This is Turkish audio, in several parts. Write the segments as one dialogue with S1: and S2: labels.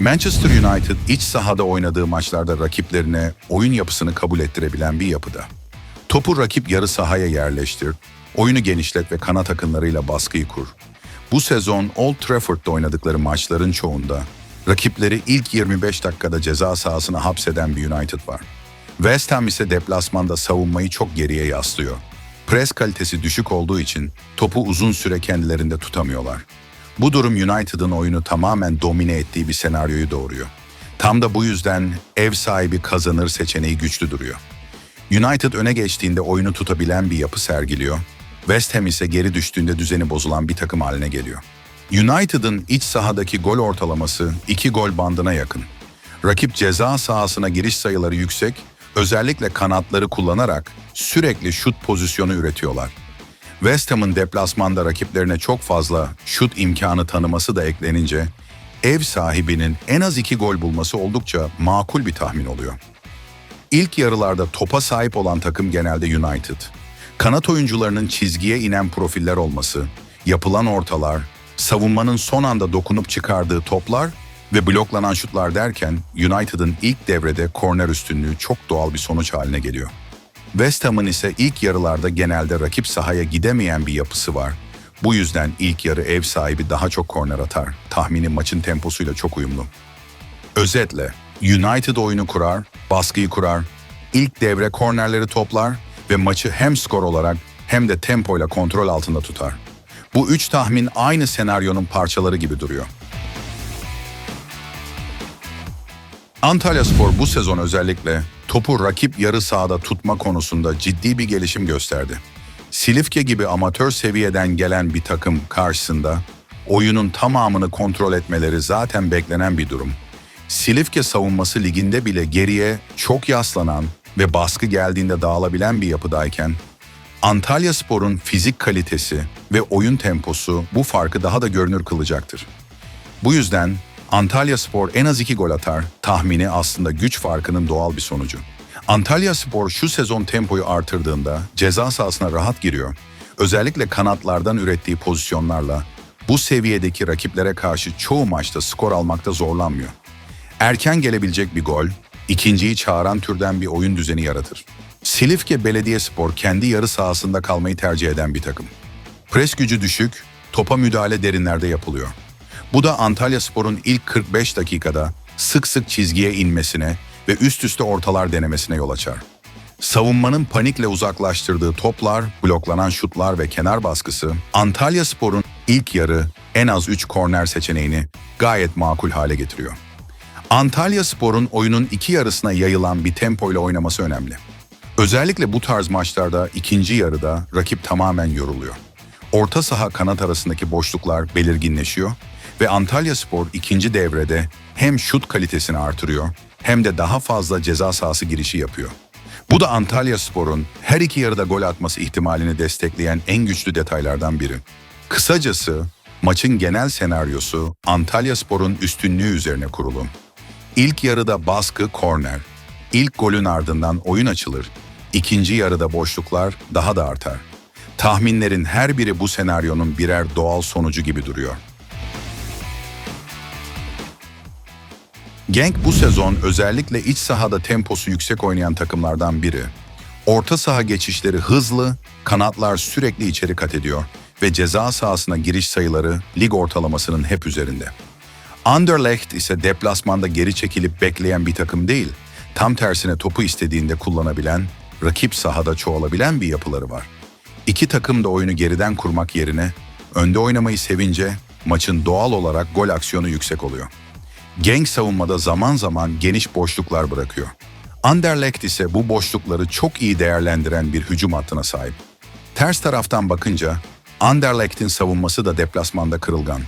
S1: Manchester United iç sahada oynadığı maçlarda rakiplerine oyun yapısını kabul ettirebilen bir yapıda. Topu rakip yarı sahaya yerleştir, oyunu genişlet ve kanat akınlarıyla baskıyı kur. Bu sezon Old Trafford'da oynadıkları maçların çoğunda rakipleri ilk 25 dakikada ceza sahasına hapseden bir United var. West Ham ise deplasmanda savunmayı çok geriye yaslıyor. Pres kalitesi düşük olduğu için topu uzun süre kendilerinde tutamıyorlar. Bu durum United'ın oyunu tamamen domine ettiği bir senaryoyu doğuruyor. Tam da bu yüzden ev sahibi kazanır seçeneği güçlü duruyor. United öne geçtiğinde oyunu tutabilen bir yapı sergiliyor. West Ham ise geri düştüğünde düzeni bozulan bir takım haline geliyor. United'ın iç sahadaki gol ortalaması 2 gol bandına yakın. Rakip ceza sahasına giriş sayıları yüksek, özellikle kanatları kullanarak sürekli şut pozisyonu üretiyorlar. West Ham'ın deplasmanda rakiplerine çok fazla şut imkanı tanıması da eklenince ev sahibinin en az iki gol bulması oldukça makul bir tahmin oluyor. İlk yarılarda topa sahip olan takım genelde United. Kanat oyuncularının çizgiye inen profiller olması, yapılan ortalar, savunmanın son anda dokunup çıkardığı toplar ve bloklanan şutlar derken United'ın ilk devrede korner üstünlüğü çok doğal bir sonuç haline geliyor. West Ham'ın ise ilk yarılarda genelde rakip sahaya gidemeyen bir yapısı var. Bu yüzden ilk yarı ev sahibi daha çok korner atar. Tahmini maçın temposuyla çok uyumlu. Özetle United oyunu kurar, baskıyı kurar, ilk devre kornerleri toplar ve maçı hem skor olarak hem de tempoyla kontrol altında tutar. Bu üç tahmin aynı senaryonun parçaları gibi duruyor. Antalya Spor bu sezon özellikle topu rakip yarı sahada tutma konusunda ciddi bir gelişim gösterdi. Silifke gibi amatör seviyeden gelen bir takım karşısında oyunun tamamını kontrol etmeleri zaten beklenen bir durum. Silifke savunması liginde bile geriye çok yaslanan ve baskı geldiğinde dağılabilen bir yapıdayken Antalya Spor'un fizik kalitesi ve oyun temposu bu farkı daha da görünür kılacaktır. Bu yüzden Antalya Spor en az iki gol atar tahmini aslında güç farkının doğal bir sonucu. Antalya Spor şu sezon tempoyu artırdığında ceza sahasına rahat giriyor. Özellikle kanatlardan ürettiği pozisyonlarla bu seviyedeki rakiplere karşı çoğu maçta skor almakta zorlanmıyor. Erken gelebilecek bir gol, ikinciyi çağıran türden bir oyun düzeni yaratır. Silifke Belediyespor kendi yarı sahasında kalmayı tercih eden bir takım. Pres gücü düşük, topa müdahale derinlerde yapılıyor. Bu da Antalya Spor'un ilk 45 dakikada sık sık çizgiye inmesine ve üst üste ortalar denemesine yol açar. Savunmanın panikle uzaklaştırdığı toplar, bloklanan şutlar ve kenar baskısı Antalya Spor'un ilk yarı en az 3 korner seçeneğini gayet makul hale getiriyor. Antalya Spor'un oyunun iki yarısına yayılan bir tempoyla oynaması önemli. Özellikle bu tarz maçlarda ikinci yarıda rakip tamamen yoruluyor. Orta saha kanat arasındaki boşluklar belirginleşiyor ve Antalya Spor ikinci devrede hem şut kalitesini artırıyor hem de daha fazla ceza sahası girişi yapıyor. Bu da Antalya Spor'un her iki yarıda gol atması ihtimalini destekleyen en güçlü detaylardan biri. Kısacası maçın genel senaryosu Antalya Spor'un üstünlüğü üzerine kurulu. İlk yarıda baskı korner. İlk golün ardından oyun açılır. İkinci yarıda boşluklar daha da artar. Tahminlerin her biri bu senaryonun birer doğal sonucu gibi duruyor. Genk bu sezon özellikle iç sahada temposu yüksek oynayan takımlardan biri. Orta saha geçişleri hızlı, kanatlar sürekli içeri kat ediyor ve ceza sahasına giriş sayıları lig ortalamasının hep üzerinde. Anderlecht ise deplasmanda geri çekilip bekleyen bir takım değil, tam tersine topu istediğinde kullanabilen, rakip sahada çoğalabilen bir yapıları var. İki takım da oyunu geriden kurmak yerine önde oynamayı sevince maçın doğal olarak gol aksiyonu yüksek oluyor. Genk savunmada zaman zaman geniş boşluklar bırakıyor. Anderlecht ise bu boşlukları çok iyi değerlendiren bir hücum hattına sahip. Ters taraftan bakınca Anderlecht'in savunması da deplasmanda kırılgan.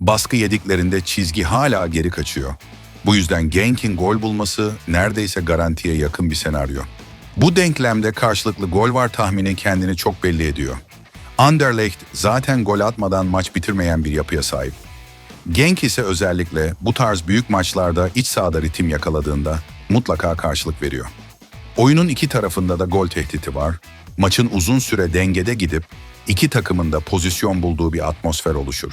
S1: Baskı yediklerinde çizgi hala geri kaçıyor. Bu yüzden Genk'in gol bulması neredeyse garantiye yakın bir senaryo. Bu denklemde karşılıklı gol var tahmini kendini çok belli ediyor. Anderlecht zaten gol atmadan maç bitirmeyen bir yapıya sahip. Genk ise özellikle bu tarz büyük maçlarda iç sahada ritim yakaladığında mutlaka karşılık veriyor. Oyunun iki tarafında da gol tehditi var. Maçın uzun süre dengede gidip iki takımın da pozisyon bulduğu bir atmosfer oluşur.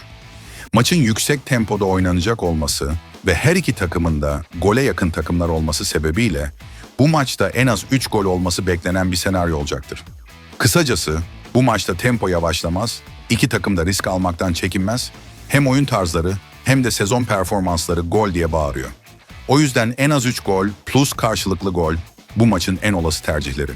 S1: Maçın yüksek tempoda oynanacak olması ve her iki takımın da gole yakın takımlar olması sebebiyle bu maçta en az 3 gol olması beklenen bir senaryo olacaktır. Kısacası bu maçta tempo yavaşlamaz, iki takım da risk almaktan çekinmez, hem oyun tarzları hem de sezon performansları gol diye bağırıyor. O yüzden en az 3 gol plus karşılıklı gol bu maçın en olası tercihleri.